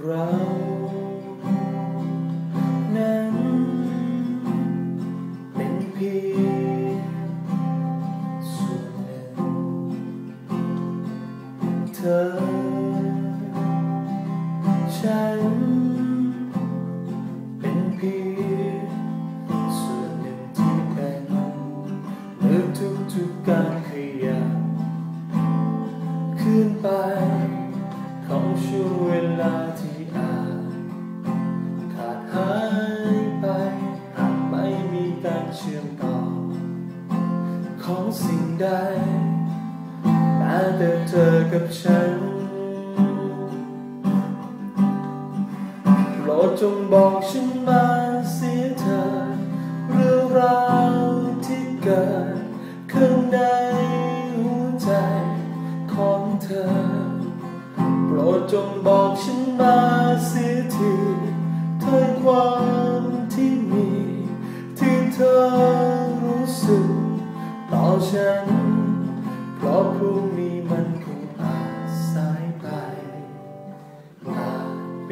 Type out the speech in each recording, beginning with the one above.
เรานั้นเป็นเพียงส่วนหนึ่งเธอ ฉันเป็นเพียงส่วนหนึ่งที่เป็นหรือทุกๆการขยับขึ้นไปของช่วงเวลา เชื่อมต่อ ของสิ่งใดแม้แต่เธอกับฉันโปรดจงบอกฉันมาเสียเธอเรื่องราวที่เกิดข้างในหัวใจของเธอ โปรดจงบอกฉันมาเสี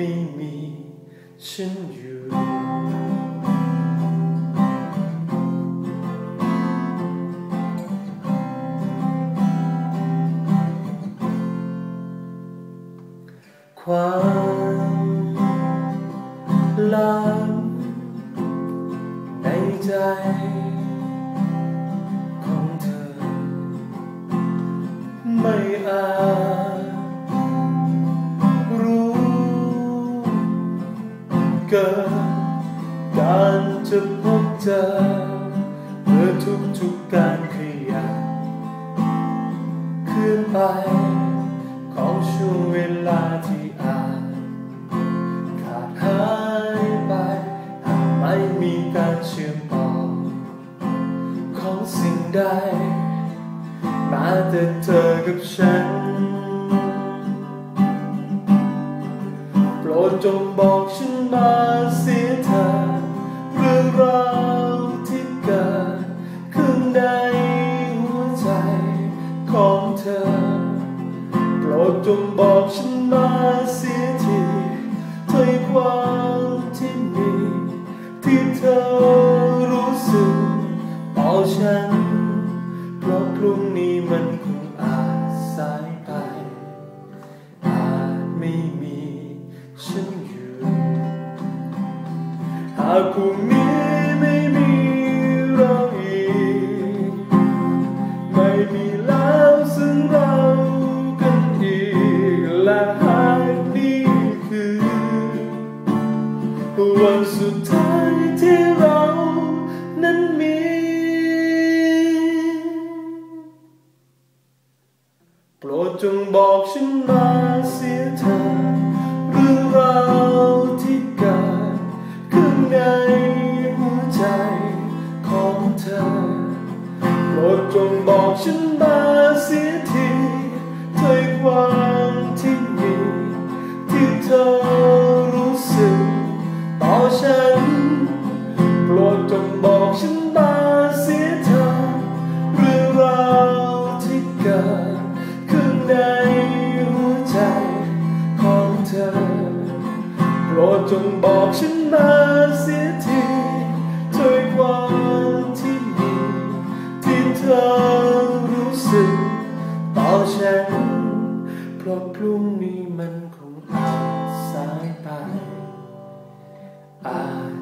จไม่มีฉัน กินการจะพบเจอเมื่อทุกๆการขยับขึ้นไป ของช่วงเวลาที่อาจขาดหายไปหากไม่มีการเชื่อมต่อ ของสิ่งใด มาแต่เธอกับฉัน ดจงบอกฉันมาเสียเธอเรื่องราวที่เกิดขึ้นในหัวใจของเธอ โปรดจงบอกฉันมาเสียทีถ้อยความที่มีที่เธอรู้สึกต่อฉันากพรุ่งนี้ไม่มีเราอีก ไม่มีแล้วซึ่งเรากันอีก และหากนี่คือ วันสุดท้ายที่เรานั้นมี โปรดจงบอกฉันมาเสียเธอเรื่องราวที่เกิดขึ้น ในหัวใจของเธอโปรดจงบอกฉันมาเสียทีถ้อยความที่มีที่เธอรู้สึกต่อฉันโปรดจงบอกฉันมาเสียเธอเรื่องราวที่เกิดขึ้นในหัวใจของเธอ โปรดจงบอกฉันมาเสียทีถ้วยความที่มีที่เธอรู้สึกต่อฉันเพราะพรุ่งนี้มันคงอาจสายไปอาจ